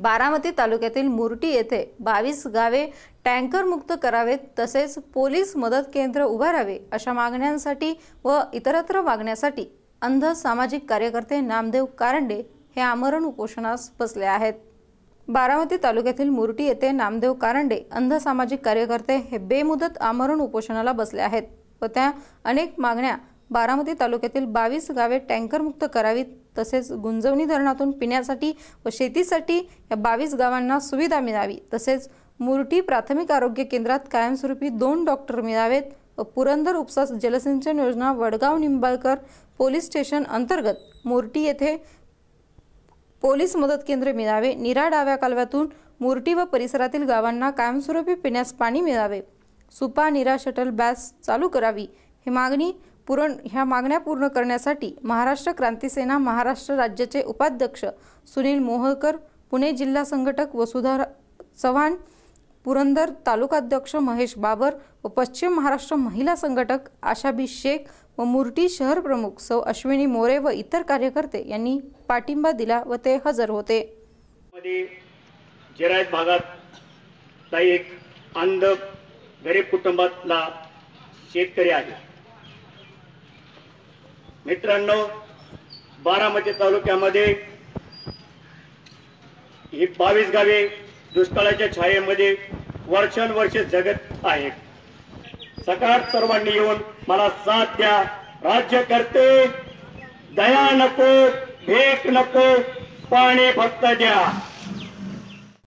बारामती तालुक्यातील मुर्टी येथे बावीस गावे टँकर मुक्त करावेत तसेच पोलीस मदत केंद्र उभारावे अशा मागण्यांसाठी व इतरत्र मागण्यासाठी अंध सामाजिक कार्यकर्ते नामदेव कारंडे हे आमरण उपोषणास बसले आहेत. बारामती तालुक्यातील मुर्टी येथे नामदेव कारंडे अंध सामाजिक कार्यकर्ते हे बेमुदत आमरण उपोषणाला बसले आहेत व त्या अनेक मागण्या बारामती तालुक्यातील बावीस गावे टँकरमुक्त करावीत तसेच गुंजवणी धरणातून पिण्यासाठी व शेतीसाठी या बावीस गावांना सुविधा मिळावी तसेच मुरटी प्राथमिक आरोग्य केंद्रात कायमस्वरूपी दोन डॉक्टर मिळावेत व पुरंदर उपसा जलसिंचन योजना वडगाव निंबाळकर पोलीस स्टेशन अंतर्गत मुरटी येथे पोलीस मदत केंद्र मिळावे. निरा डाव्या कालव्यातून मुरटी व परिसरातील गावांना कायमस्वरूपी पिण्यास पाणी मिळावे. सुपा निरा शटल बॅस चालू करावी. ही मागणी पूरण ह्या मागण्या पूर्ण करण्यासाठी महाराष्ट्र क्रांती सेना महाराष्ट्र राज्याचे उपाध्यक्ष सुनील मोहकर पुणे जिल्हा संघटक वसुधा चव्हाण पुरंदर तालुकाध्यक्ष महेश बाबर व पश्चिम महाराष्ट्र महिला संघटक आशाबी शेख व मुर्टी शहर प्रमुख सौ अश्विनी मोरे व इतर कार्यकर्ते यांनी पाठिंबा दिला व ते हजर होते. मध्ये भागात एक अंध गरीब कुटुंबातला शेतकरी आहे. मित्रांनो बारामती तालुक्यामध्ये ही बावीस गावे दुष्काळाच्या छायेमध्ये वर्षानुवर्ष जगत आहेत. सकाळ सर्वांनी येऊन मला साथ द्या. राज्य करते दया नको भेट नको पाणी फक्त द्या.